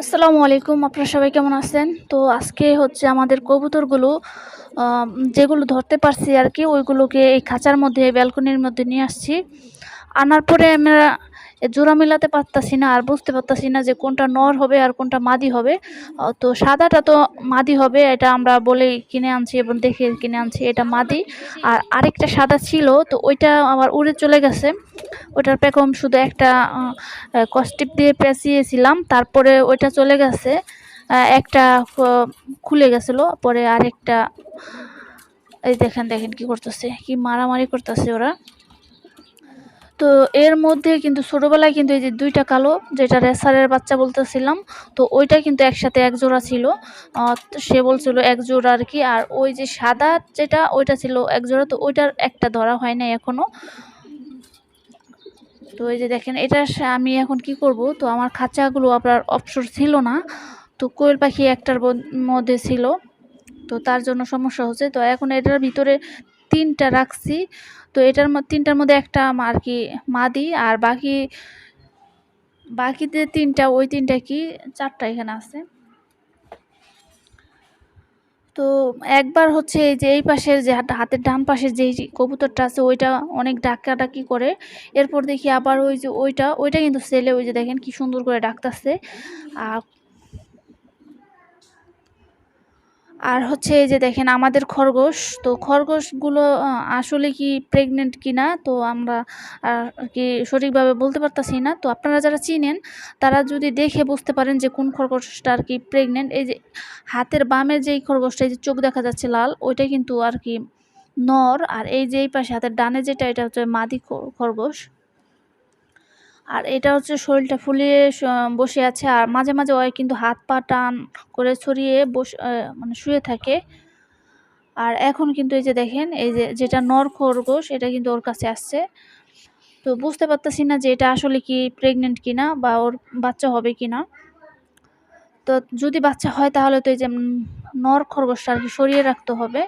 আসসালামু আলাইকুম, আপনারা সবাই কেমন আছেন? তো আজকে হচ্ছে আমাদের কবুতরগুলো যেগুলো ধরতে পারছি আর কি, ওইগুলোকে এই খাঁচার মধ্যে ব্যালকনির মধ্যে নিয়ে আসছি। আনার পরে আমরা জোড়া মিলাতে পারতাছি না, আর বুঝতে পারতাছি না যে কোনটা নর হবে আর কোনটা মাদি হবে। তো সাদাটা তো মাদি হবে, এটা আমরা বলেই কিনে আনছি এবং দেখে কিনে আনছি, এটা মাদি। আর আরেকটা সাদা ছিল, তো ওইটা আবার উড়ে চলে গেছে। ওটার পেখম শুধু একটা কস্টিপ দিয়ে পেঁচিয়েছিলাম, তারপরে ওইটা চলে গেছে একটা খুলে গেছিল, পরে আরেকটা, এই দেখেন দেখেন কি করতেছে, কি মারামারি করতেছে ওরা। তো এর মধ্যে কিন্তু ছোটোবেলায় কিন্তু এই যে দুইটা কালো, যেটা রেসারের বাচ্চা বলতেছিলাম, তো ওইটা কিন্তু একসাথে এক জোড়া ছিল। সে বলছিল এক জোড়া আর কি, আর ওই যে সাদা যেটা, ওইটা ছিল এক জোড়া, তো ওইটার একটা ধরা হয় নাই এখনও তো এই যে দেখেন, এটা আমি এখন কি করব? তো আমার খাঁচাগুলো আপনার অপসর ছিল না, তো কোয়েল পাখি একটার মধ্যে ছিল, তো তার জন্য সমস্যা হচ্ছে। তো এখন এটার ভিতরে তিনটা রাখছি। তো এটার তিনটার মধ্যে একটা আর কি মাদি, আর বাকি, বাকিতে তিনটা, ওই তিনটা কি, চারটা এখানে আছে। তো একবার হচ্ছে এই যে এই পাশের যে হাতের ডান পাশের যে কবুতরটা আছে, ওইটা অনেক ডাকাডাকি করে। এরপর দেখি আবার ওই যে ওইটা ওইটা কিন্তু ছেলে ওই যে দেখেন কি সুন্দর করে ডাকতেছে। আর আর হচ্ছে এই যে দেখেন আমাদের খরগোশ, তো খরগোশগুলো আসলে কি প্রেগনেন্ট কিনা, তো আমরা আর কি সঠিকভাবে বলতে পারতাছি না। তো আপনারা যারা চিনেন, তারা যদি দেখে বুঝতে পারেন যে কোন খরগোশটা আর কি প্রেগনেন্ট এই যে হাতের বামে যেই খরগোশটা, এই যে চোখ দেখা যাচ্ছে লাল, ওইটা কিন্তু আর কি নর, আর এই যে এই পাশে হাতের ডানে যেটা, এটা হচ্ছে মাদি খরগোশ। আর এটা হচ্ছে শরীরটা ফুলিয়ে বসে আছে। আর মাঝে মাঝে ওই কিন্তু হাত পা টান করে ছড়িয়ে বস মানে শুয়ে থাকে। আর এখন কিন্তু এই যে দেখেন, এই যে যেটা নর খরগোশ, এটা কিন্তু ওর কাছে আসছে। তো বুঝতে পারতেছি না যে এটা আসলে কি প্রেগনেন্ট কিনা বা ওর বাচ্চা হবে কিনা। তো যদি বাচ্চা হয় তাহলে তো এই যে নর খরগোশটা আর কি সরিয়ে রাখতে হবে।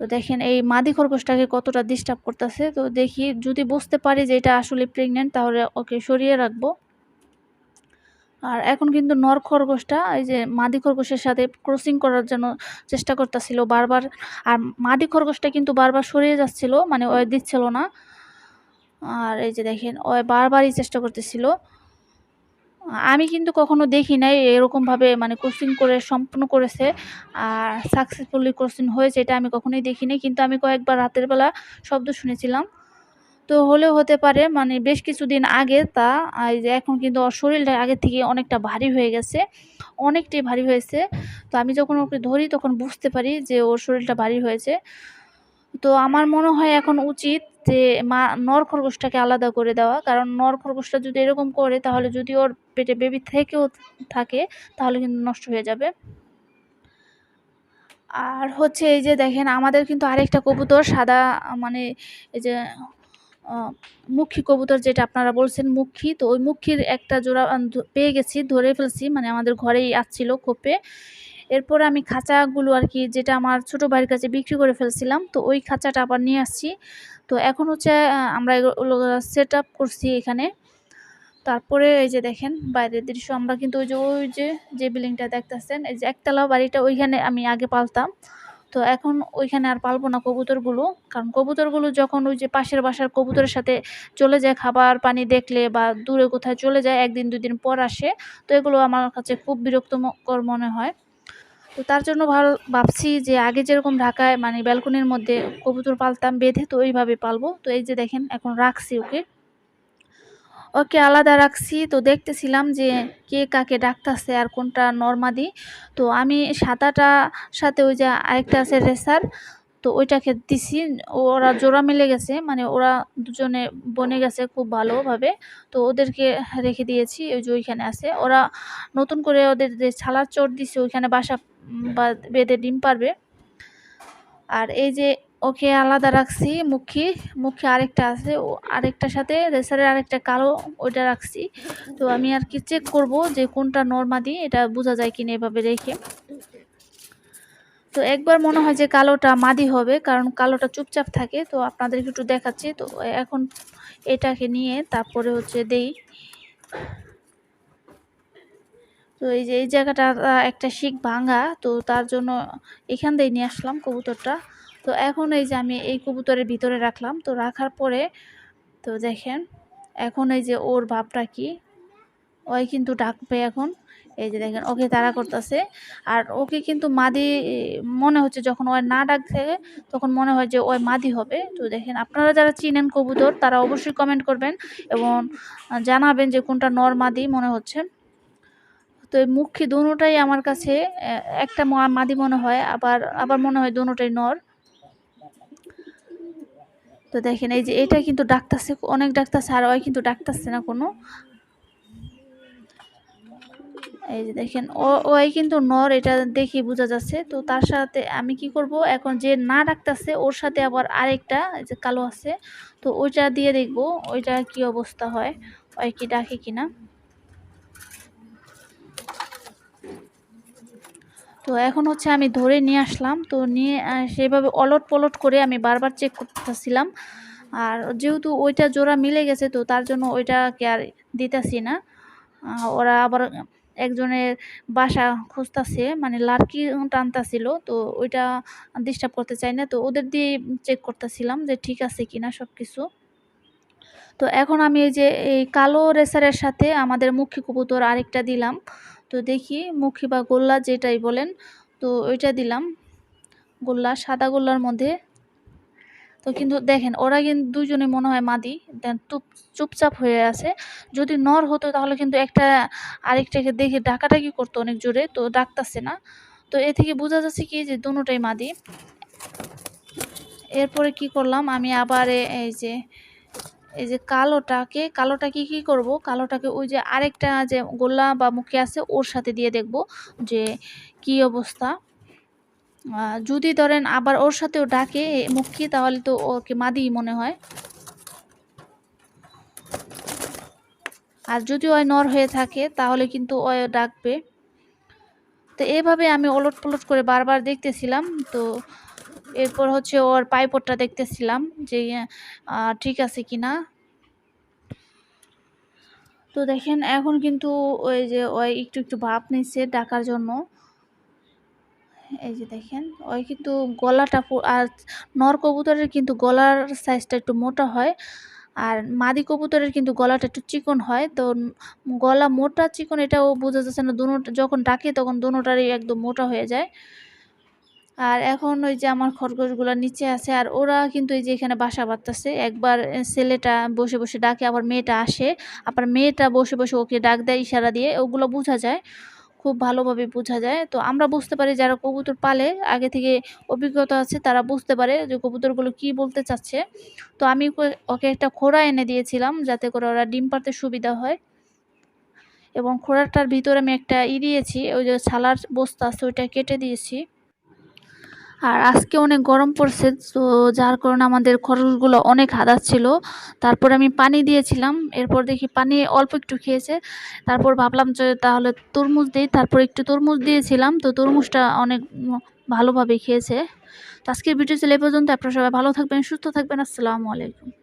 তো দেখেন এই মাদি খরগোশটাকে কতটা ডিস্টার্ব করতেছে। তো দেখি যদি বুঝতে পারি যে এটা আসলে প্রেগনেন্ট তাহলে ওকে সরিয়ে রাখব। আর এখন কিন্তু নর খরগোশটা, এই যে মাদি খরগোশের সাথে ক্রসিং করার জন্য চেষ্টা করতেছিল বারবার। আর মাদি খরগোশটা কিন্তু বারবার সরিয়ে যাচ্ছিল মানে ও দিচ্ছিল না। আর এই যে দেখেন ও বারবারই চেষ্টা করতেছিল। আমি কিন্তু কখনো দেখি নাই এরকমভাবে মানে ক্রসিং করে সম্পূর্ণ করেছে আর সাকসেসফুলি ক্রসিং হয়েছে এটা আমি কখনোই দেখি নাই। কিন্তু আমি কয়েকবার রাতের বেলা শব্দ শুনেছিলাম। তো হলেও হতে পারে মানে বেশ কিছুদিন আগে তা যে এখন কিন্তু ওর শরীরটা আগের থেকে অনেকটা ভারী হয়ে গেছে, অনেকটাই ভারী হয়েছে। তো আমি যখন ওকে ধরি তখন বুঝতে পারি যে ওর শরীরটা ভারী হয়েছে। তো আমার মনে হয় এখন উচিত যে মা নর খরগোশটাকে আলাদা করে দেওয়া। কারণ নর খরগোশটা যদি এরকম করে, তাহলে যদি ওর পেটে বেবি থেকেও থাকে, তাহলে কিন্তু নষ্ট হয়ে যাবে। আর হচ্ছে এই যে দেখেন, আমাদের কিন্তু আরেকটা কবুতর, সাদা মানে এই যে মুখী কবুতর যেটা আপনারা বলছেন মুখী তো ওই মুখীর একটা জোড়া পেয়ে গেছি, ধরে ফেলছি। মানে আমাদের ঘরেই আসছিল খোপে। এরপর আমি খাঁচাগুলো আর কি যেটা আমার ছোট ভাইয়ের কাছে বিক্রি করে ফেলছিলাম, তো ওই খাঁচাটা আবার নিয়ে আসছি। তো এখন হচ্ছে আমরা এগুলো সেট আপ করছি এখানে। তারপরে এই যে দেখেন, বাইরের দৃশ্য, আমরা কিন্তু ওই যে ওই যে যে বিল্ডিংটা দেখতেছেন, এই যে একতলা বাড়িটা ওইখানে আমি আগে পালতাম। তো এখন ওইখানে আর পালবো না কবুতরগুলো, কারণ কবুতরগুলো যখন ওই যে পাশের বাসার কবুতরের সাথে চলে যায়, খাবার পানি দেখলে বা দূরে কোথায় চলে যায়, একদিন দুই দিন পর আসে, তো এগুলো আমার কাছে খুব বিরক্তকর মনে হয়। তো তার জন্য ভালো ভাবছি যে আগে যেরকম ঢাকায় মানে ব্যালকনির মধ্যে কবুতর পালতাম, বেঁধে তো ওইভাবে পালবো। তো এই যে দেখেন, এখন রাখছি ওকে। ওকে আলাদা রাখছি। তো দেখতেছিলাম যে কে কাকে ডাকতেছে আর কোনটা নর্মাদি। তো আমি সাদাটা সাথে ওই যে আরেকটা আছে রেসার, তো ওইটাকে দিছি। ওরা জোড়া মিলে গেছে মানে ওরা দুজনে বনে গেছে খুব ভালোভাবে। তো ওদেরকে রেখে দিয়েছি, ওই যে ওইখানে আছে। ওরা নতুন করে ওদের যে ছালার চট দিছে, ওইখানে বাসা বেঁধে ডিম পারবে। আর এই যে ওকে আলাদা রাখছি, মুখী মুখী আরেকটা আছে, ও আরেকটার সাথে রেসারের আরেকটা কালো ওইটা রাখছি। তো আমি আর কি চেক করব যে কোনটা নর্মাদি, এটা বোঝা যায় কিনা এভাবে রেখে। তো একবার মনে হয় যে কালোটা মাদি হবে, কারণ কালোটা চুপচাপ থাকে, তো আপনাদেরকে একটু দেখাচ্ছি। তো এখন এটাকে নিয়ে তারপরে হচ্ছে দেই। তো এই যে, এই জায়গাটা একটা শিক ভাঙা, তো তার জন্য এখান দিয়ে নিয়ে আসলাম কবুতরটা। তো এখন এই যে, আমি এই কবুতরের ভিতরে রাখলাম। তো রাখার পরে, তো দেখেন, এখন এই যে, ওর ভাবটা কি, ওই কিন্তু ডাকবে এখন। এই যে, দেখেন, ওকে তারা করতেছে। আর ওকে কিন্তু মাদি, মনে হচ্ছে যখন ওই না ডাকছে, তখন মনে হয় যে, ওই মাদি হবে। তো দেখেন, আপনারা যারা চিনেন কবুতর, তারা অবশ্যই কমেন্ট করবেন এবং জানাবেন যে, কোনটা নর মাদি মনে হচ্ছে। তো মুখী দুটোটাই আমার কাছে একটা মাদি মনে হয়, আবার আবার মনে হয় দুটোটাই নর। তো দেখেন, এই যে এটা কিন্তু ডাকতেছে, অনেক ডাকতেছে, আর ওই কিন্তু ডাকতেছে না কোনো। এই যে দেখেন, ও, ওই কিন্তু নর, এটা দেখে বোঝা যাচ্ছে। তো তার সাথে আমি কি করব? এখন যে না ডাকতেছে, ওর সাথে আবার আরেকটা যে কালো আছে, তো ওইটা দিয়ে দেখব, ওইটা কি অবস্থা হয়, ওই কি ডাকে কিনা। তো এখন হচ্ছে আমি ধরে নিয়ে আসলাম। তো নিয়ে সেভাবে অলট পলট করে আমি বারবার চেক করতেছিলাম। আর যেহেতু ওইটা জোড়া মিলে গেছে, তো তার জন্য ওইটাকে আর দিতেছি না। ওরা আবার একজনের বাসা খুঁজতেছে মানে লার্কি টানতাছিল, তো ওইটা ডিস্টার্ব করতে চাই না। তো ওদের দিয়ে চেক করতেছিলাম যে ঠিক আছে কিনা সব কিছু তো এখন আমি এই যে এই কালো রেসারের সাথে আমাদের মুখী কবুতর আরেকটা দিলাম। তো দেখি মুখী বা গোল্লা যেটাই বলেন, তো ওইটা দিলাম। গোল্লা, সাদা গোল্লার মধ্যে। তো কিন্তু দেখেন, ওরা কিন্তু দুজনে মনে হয় মাদি। দেন চুপ চুপচাপ হয়ে আছে। যদি নর হতো তাহলে কিন্তু একটা আরেকটাকে দেখে ডাকাডাকি করতো অনেক জোরে, তো ডাকতাছে না। তো এ থেকে বোঝা যাচ্ছে কি যে দুটোটাই মাদি। এরপরে কি করলাম, আমি আবার এই যে এই যে কালোটাকে কালোটাকে কি করব? কালোটাকে ওই যে আরেকটা যে গোল্লা বা মুখে আছে, ওর সাথে দিয়ে দেখব যে কি অবস্থা। যদি ধরেন আবার ওর সাথেও ডাকে মুখী, তাহলে তো ওকে মাদি মনে হয়। আর যদি ওই নর হয়ে থাকে, তাহলে কিন্তু ওই ডাকবে। তো এইভাবে আমি ওলট পলট করে বারবার দেখতেছিলাম। তো এরপর হচ্ছে ওর পাইপটটা দেখতেছিলাম যে ঠিক আছে কি না তো দেখেন, এখন কিন্তু ওই যে ওই একটু একটু ভাপ নিচ্ছে ডাকার জন্য। এই যে দেখেন ওই কিন্তু গলাটা আর নর কবুতরের কিন্তু গলার সাইজটা একটু মোটা হয়, আর মাদি কবুতরের কিন্তু গলাটা একটু চিকন হয়। তো গলা মোটা, চিকন এটাও বোঝা যাচ্ছে না দুনো যখন ডাকে তখন দুনোটারই একদম মোটা হয়ে যায়। আর এখন ওই যে আমার খরগোশগুলো নিচে আছে, আর ওরা কিন্তু এই যে এখানে বাসা বাঁধতেছে। একবার ছেলেটা বসে বসে ডাকে, আবার মেয়েটা আসে। আবার মেয়েটা বসে বসে ওকে ডাক দেয়, ইশারা দিয়ে। ওগুলো বোঝা যায়, খুব ভালোভাবে বোঝা যায়। তো আমরা বুঝতে পারি যারা কবুতর পালে, আগে থেকে অভিজ্ঞতা আছে, তারা বুঝতে পারে যে কবুতরগুলো কি বলতে চাচ্ছে। তো আমি ওকে- একটা খোড়া এনে দিয়েছিলাম, যাতে করে ওরা ডিম পারতে সুবিধা হয়। এবং খোড়াটার ভিতরে আমি একটা ই দিয়েছি, ওই যে ছালার বস্তা আছে, ওইটা কেটে দিয়েছি। আর আজকে অনেক গরম পড়ছে, তো যার কারণে আমাদের খরচগুলো অনেক ছিল। তারপর আমি পানি দিয়েছিলাম, এরপর দেখি পানি অল্প একটু খেয়েছে। তারপর ভাবলাম যে তাহলে তরমুজ দিই, তারপর একটু তরমুজ দিয়েছিলাম, তো তরমুজটা অনেক ভালোভাবে খেয়েছে। তো আজকের ভিডিও ছিল এ পর্যন্ত, আপনারা সবাই ভালো থাকবেন, সুস্থ থাকবেন, আসসালামু আলাইকুম।